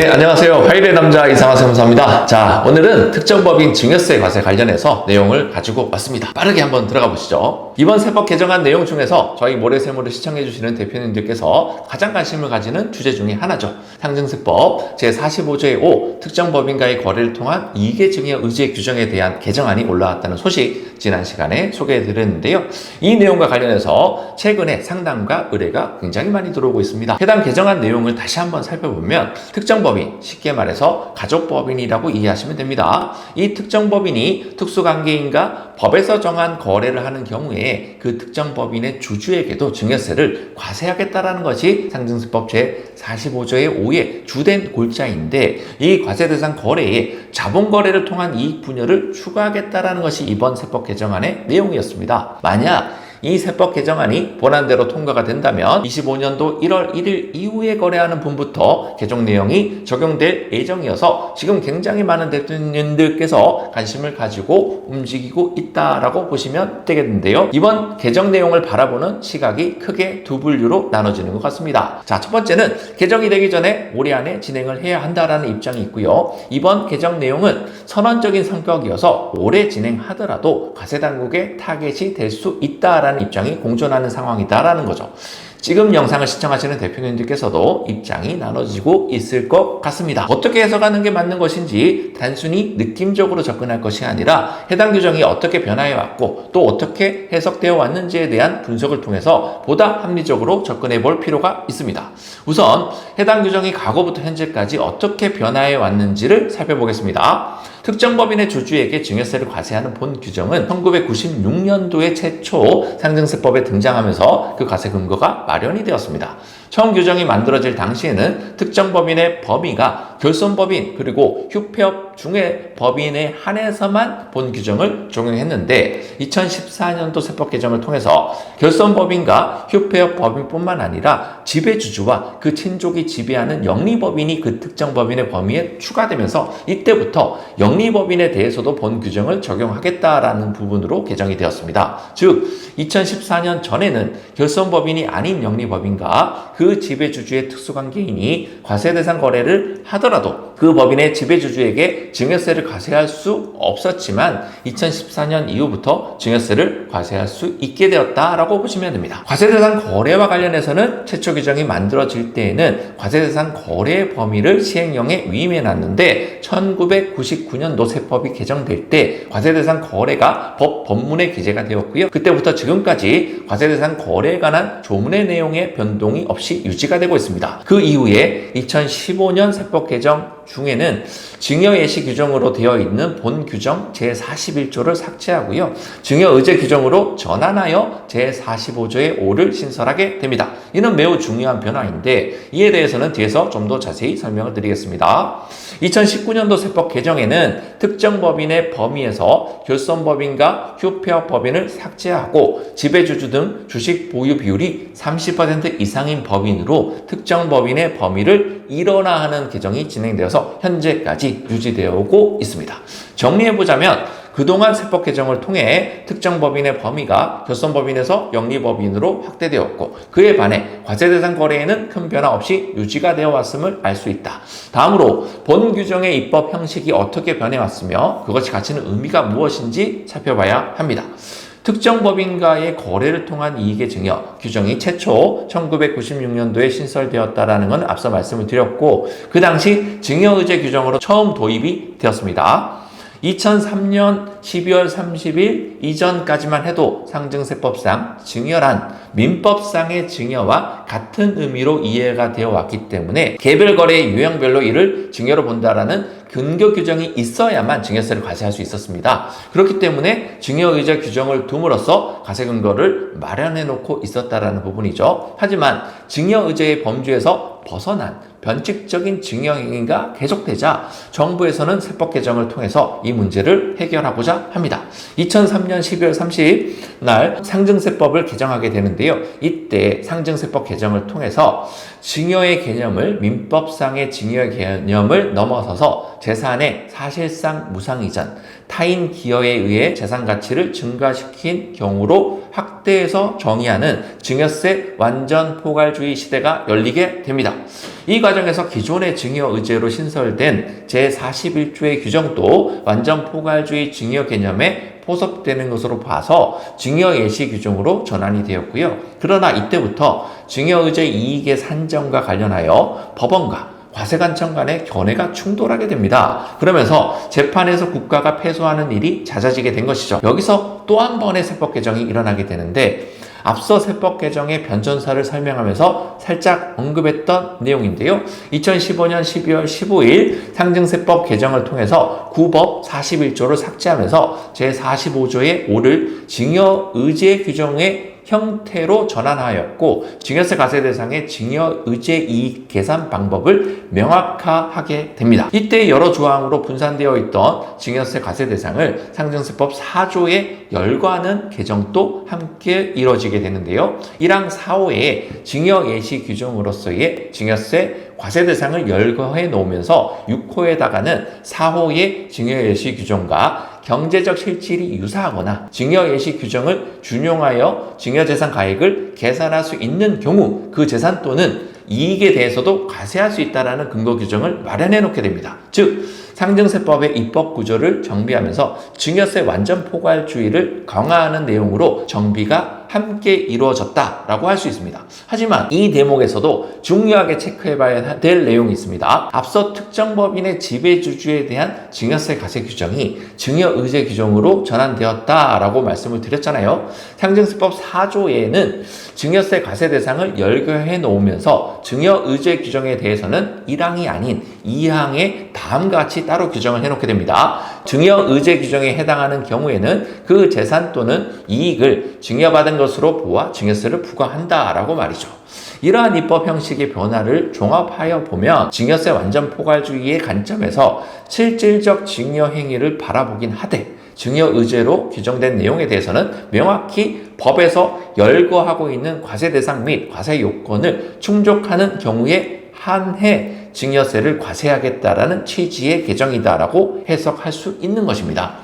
네, 안녕하세요. 화일의 남자 이상화 세무사입니다. 자, 오늘은 특정법인 증여세 과세 관련해서 내용을 가지고 왔습니다. 빠르게 한번 들어가 보시죠. 이번 세법 개정안 내용 중에서 저희 모래세무를 시청해주시는 대표님들께서 가장 관심을 가지는 주제 중에 하나죠. 상증세법 제45조의 5 특정 법인과의 거래를 통한 이계 증여 의지의 규정에 대한 개정안이 올라왔다는 소식 지난 시간에 소개해 드렸는데요. 이 내용과 관련해서 최근에 상담과 의뢰가 굉장히 많이 들어오고 있습니다. 해당 개정안 내용을 다시 한번 살펴보면 특정 법인, 쉽게 말해서 가족 법인이라고 이해하시면 됩니다. 이 특정 법인이 특수관계인과 법에서 정한 거래를 하는 경우에 그 특정 법인의 주주에게도 증여세를 과세하겠다라는 것이 상증세법 제45조의 5의 주된 골자인데 이 과세 대상 거래에 자본 거래를 통한 이익 분여를 추가하겠다라는 것이 이번 세법 개정안의 내용이었습니다. 만약 이 세법 개정안이 본안대로 통과가 된다면 25년도 1월 1일 이후에 거래하는 분부터 개정 내용이 적용될 예정이어서 지금 굉장히 많은 대표님들께서 관심을 가지고 움직이고 있다라고 보시면 되겠는데요. 이번 개정 내용을 바라보는 시각이 크게 두 분류로 나눠지는 것 같습니다. 자, 첫 번째는 개정이 되기 전에 올해 안에 진행을 해야 한다라는 입장이 있고요. 이번 개정 내용은 선언적인 성격이어서 올해 진행하더라도 과세 당국의 타겟이 될 수 있다라는 입장이 공존하는 상황이다라는 거죠. 지금 영상을 시청하시는 대표님들께서도 입장이 나눠지고 있을 것 같습니다. 어떻게 해석하는 게 맞는 것인지 단순히 느낌적으로 접근할 것이 아니라 해당 규정이 어떻게 변화해 왔고 또 어떻게 해석되어 왔는지에 대한 분석을 통해서 보다 합리적으로 접근해 볼 필요가 있습니다. 우선 해당 규정이 과거부터 현재까지 어떻게 변화해 왔는지를 살펴보겠습니다. 특정 법인의 주주에게 증여세를 과세하는 본 규정은 1996년도에 최초 상증세법에 등장하면서 그 과세 근거가 마련이 되었습니다. 처음 규정이 만들어질 당시에는 특정 법인의 범위가 결손 법인 그리고 휴폐업 중의 법인에 한해서만 본 규정을 적용했는데 2014년도 세법 개정을 통해서 결손 법인과 휴폐업 법인뿐만 아니라 지배주주와 그 친족이 지배하는 영리법인이 그 특정 법인의 범위에 추가되면서 이때부터 영리법인에 대해서도 본 규정을 적용하겠다라는 부분으로 개정이 되었습니다. 즉 2014년 전에는 결손 법인이 아닌 영리법인과 그 지배주주의 특수관계인이 과세 대상 거래를 하더라도 그 법인의 지배주주에게 증여세를 과세할 수 없었지만 2014년 이후부터 증여세를 과세할 수 있게 되었다라고 보시면 됩니다. 과세 대상 거래와 관련해서는 최초 규정이 만들어질 때에는 과세 대상 거래 범위를 시행령에 위임해 놨는데 1999년도 세법이 개정될 때 과세 대상 거래가 법 법문에 기재가 되었고요. 그때부터 지금까지 과세 대상 거래에 관한 조문의 내용의 변동이 없이 유지가 되고 있습니다. 그 이후에 2015년 세법 개정 중에는 증여 예시 규정으로 되어 있는 본 규정 제41조를 삭제하고요. 증여 의제 규정으로 전환하여 제45조의 5를 신설하게 됩니다. 이는 매우 중요한 변화인데 이에 대해서는 뒤에서 좀 더 자세히 설명을 드리겠습니다. 2019년도 세법 개정에는 특정 법인의 범위에서 결손 법인과 휴폐업 법인을 삭제하고 지배주주 등 주식 보유 비율이 30% 이상인 법인으로 특정 법인의 범위를 일원화하는 개정이 진행되어서 현재까지 유지되어 오고 있습니다. 정리해보자면 그동안 세법 개정을 통해 특정 법인의 범위가 결손법인에서 영리 법인으로 확대되었고 그에 반해 과세 대상 거래에는 큰 변화 없이 유지가 되어 왔음을 알 수 있다. 다음으로 본 규정의 입법 형식이 어떻게 변해왔으며 그것이 가지는 의미가 무엇인지 살펴봐야 합니다. 특정 법인과의 거래를 통한 이익의 증여 규정이 최초 1996년도에 신설되었다라는 건 앞서 말씀을 드렸고 그 당시 증여 의제 규정으로 처음 도입이 되었습니다. 2003년 12월 30일 이전까지만 해도 상증세법상 증여란 민법상의 증여와 같은 의미로 이해가 되어 왔기 때문에 개별 거래의 유형별로 이를 증여로 본다라는 근거 규정이 있어야만 증여세를 과세할 수 있었습니다. 그렇기 때문에 증여의자 규정을 둠으로써 과세 근거를 마련해 놓고 있었다라는 부분이죠. 하지만 증여의제의 범주에서 벗어난 변칙적인 증여행위가 계속되자 정부에서는 세법 개정을 통해서 이 문제를 해결하고자 합니다. 2003년 12월 30일 날 상증세법을 개정하게 되는데요. 이때 상증세법 개정을 통해서 증여의 개념을 민법상의 증여 개념을 넘어서서 재산의 사실상 무상이전, 타인 기여에 의해 재산 가치를 증가시킨 경우로 확대해서 정의하는 증여세 완전 포괄주의 시대가 열리게 됩니다. 이 과정에서 기존의 증여 의제로 신설된 제41조의 규정도 완전 포괄주의 증여 개념에 포섭되는 것으로 봐서 증여 예시 규정으로 전환이 되었고요. 그러나 이때부터 증여 의제 이익의 산정과 관련하여 법원과 과세관청 간의 견해가 충돌하게 됩니다. 그러면서 재판에서 국가가 패소하는 일이 잦아지게 된 것이죠. 여기서 또 한 번의 세법 개정이 일어나게 되는데 앞서 세법 개정의 변전사를 설명하면서 살짝 언급했던 내용인데요. 2015년 12월 15일 상증세법 개정을 통해서 구법 41조를 삭제하면서 제45조의 오를 증여 의제 규정의 형태로 전환하였고 증여세 과세 대상의 증여 의제 이익 계산 방법을 명확화하게 됩니다. 이때 여러 조항으로 분산되어 있던 증여세 과세 대상을 상증세법 4조에 열거하는 개정도 함께 이뤄지게 되는데요. 1항 4호의 증여 예시 규정으로서의 증여세 과세 대상을 열거해 놓으면서 6호에다가는 4호의 증여 예시 규정과 경제적 실질이 유사하거나 증여 예시 규정을 준용하여 증여 재산 가액을 계산할 수 있는 경우 그 재산 또는 이익에 대해서도 과세할 수 있다라는 근거 규정을 마련해 놓게 됩니다. 즉 상증세법의 입법 구조를 정비하면서 증여세 완전 포괄주의를 강화하는 내용으로 정비가 함께 이루어졌다라고 할 수 있습니다. 하지만 이 대목에서도 중요하게 체크해 봐야 될 내용이 있습니다. 앞서 특정 법인의 지배주주에 대한 증여세 과세 규정이 증여 의제 규정으로 전환되었다라고 말씀을 드렸잖아요. 상증세법 4조에는 증여세 과세 대상을 열거해 놓으면서 증여 의제 규정에 대해서는 1항이 아닌 2항에 다음과 같이 따로 규정을 해놓게 됩니다. 증여 의제 규정에 해당하는 경우에는 그 재산 또는 이익을 증여받은 것으로 보아 증여세를 부과한다라고 말이죠. 이러한 입법 형식의 변화를 종합하여 보면 증여세 완전 포괄주의의 관점에서 실질적 증여 행위를 바라보긴 하되 증여 의제로 규정된 내용에 대해서는 명확히 법에서 열거하고 있는 과세 대상 및 과세 요건을 충족하는 경우에 한해 증여세를 과세하겠다라는 취지의 개정이다라고 해석할 수 있는 것입니다.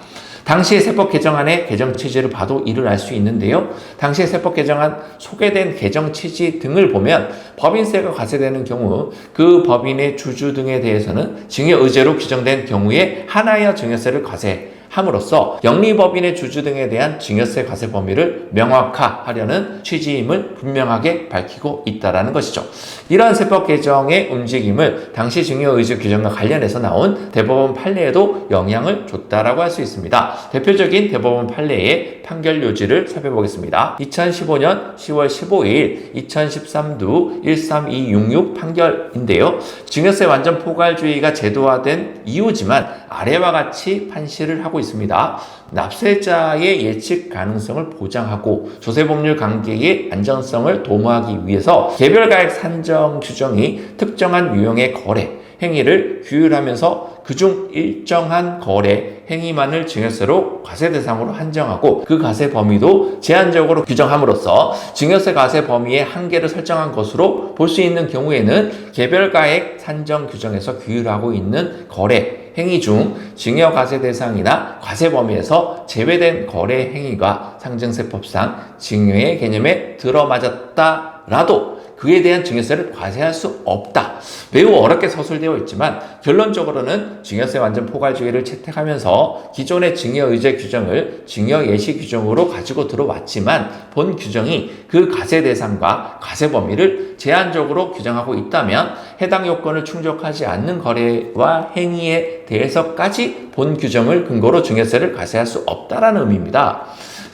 당시의 세법 개정안의 개정 취지를 봐도 이를 알 수 있는데요. 당시의 세법 개정안 소개된 개정 취지 등을 보면 법인세가 과세되는 경우 그 법인의 주주 등에 대해서는 증여 의제로 규정된 경우에 하나여 증여세를 과세 함으로써 영리법인의 주주 등에 대한 증여세 과세 범위를 명확화하려는 취지임을 분명하게 밝히고 있다라는 것이죠. 이러한 세법 개정의 움직임을 당시 증여의제 규정과 관련해서 나온 대법원 판례에도 영향을 줬다라고 할 수 있습니다. 대표적인 대법원 판례의 판결 요지를 살펴보겠습니다. 2015년 10월 15일 2013두 13266 판결인데요. 증여세 완전 포괄주의가 제도화된 이유지만 아래와 같이 판시를 하고 있습니다. 납세자의 예측 가능성을 보장하고 조세법률 관계의 안전성을 도모하기 위해서 개별가액 산정 규정이 특정한 유형의 거래, 행위를 규율하면서 그중 일정한 거래 행위만을 증여세로 과세 대상으로 한정하고 그 과세 범위도 제한적으로 규정함으로써 증여세 과세 범위의 한계를 설정한 것으로 볼 수 있는 경우에는 개별가액 산정 규정에서 규율하고 있는 거래 행위 중 증여 과세 대상이나 과세 범위에서 제외된 거래 행위가 상증세법상 증여의 개념에 들어맞았다라도 그에 대한 증여세를 과세할 수 없다. 매우 어렵게 서술되어 있지만 결론적으로는 증여세 완전 포괄주의를 채택하면서 기존의 증여의제 규정을 증여 예시 규정으로 가지고 들어왔지만 본 규정이 그 과세 대상과 과세 범위를 제한적으로 규정하고 있다면 해당 요건을 충족하지 않는 거래와 행위에 대해서까지 본 규정을 근거로 증여세를 과세할 수 없다라는 의미입니다.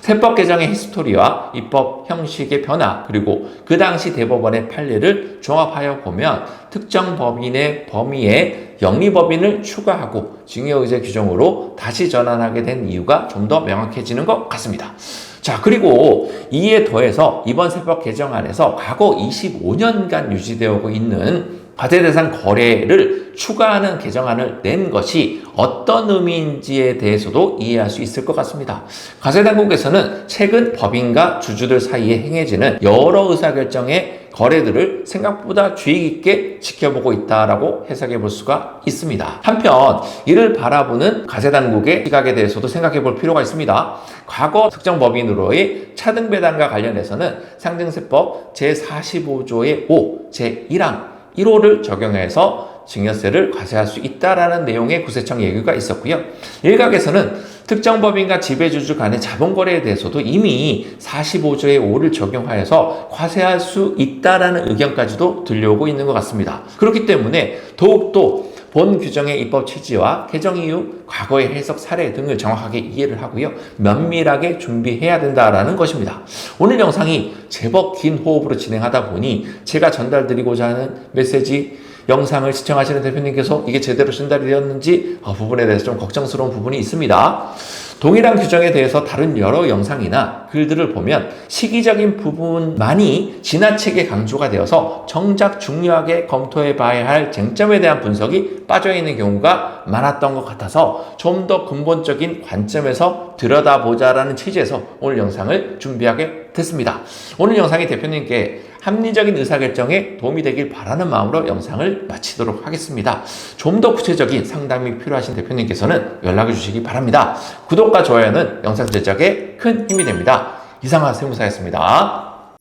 세법 개정의 히스토리와 입법 형식의 변화 그리고 그 당시 대법원의 판례를 종합하여 보면 특정 법인의 범위에 영리법인을 추가하고 증여의제 규정으로 다시 전환하게 된 이유가 좀 더 명확해지는 것 같습니다. 자, 그리고 이에 더해서 이번 세법 개정안에서 과거 25년간 유지되어 오고 있는 과세 대상 거래를 추가하는 개정안을 낸 것이 어떤 의미인지에 대해서도 이해할 수 있을 것 같습니다. 과세당국에서는 최근 법인과 주주들 사이에 행해지는 여러 의사결정의 거래들을 생각보다 주의 깊게 지켜보고 있다라고 해석해 볼 수가 있습니다. 한편 이를 바라보는 가세당국의 시각에 대해서도 생각해 볼 필요가 있습니다. 과거 특정 법인으로의 차등 배당과 관련해서는 상증세법 제45조의 5, 제1항 1호를 적용해서 증여세를 과세할 수 있다라는 내용의 구세청 예규가 있었고요. 일각에서는 특정 법인과 지배주주 간의 자본거래에 대해서도 이미 45조의 5를 적용하여서 과세할 수 있다라는 의견까지도 들려오고 있는 것 같습니다. 그렇기 때문에 더욱더 본 규정의 입법 취지와 개정 이후 과거의 해석 사례 등을 정확하게 이해를 하고요. 면밀하게 준비해야 된다라는 것입니다. 오늘 영상이 제법 긴 호흡으로 진행하다 보니 제가 전달드리고자 하는 메시지 영상을 시청하시는 대표님께서 이게 제대로 전달이 되었는지 어, 부분에 대해서 좀 걱정스러운 부분이 있습니다. 동일한 규정에 대해서 다른 여러 영상이나 글들을 보면 시기적인 부분만이 지나치게 강조가 되어서 정작 중요하게 검토해 봐야 할 쟁점에 대한 분석이 빠져 있는 경우가 많았던 것 같아서 좀 더 근본적인 관점에서 들여다보자라는 취지에서 오늘 영상을 준비하게 됐습니다. 오늘 영상이 대표님께 합리적인 의사결정에 도움이 되길 바라는 마음으로 영상을 마치도록 하겠습니다. 좀 더 구체적인 상담이 필요하신 대표님께서는 연락을 주시기 바랍니다. 구독과 좋아요는 영상 제작에 큰 힘이 됩니다. 이상한 세무사였습니다.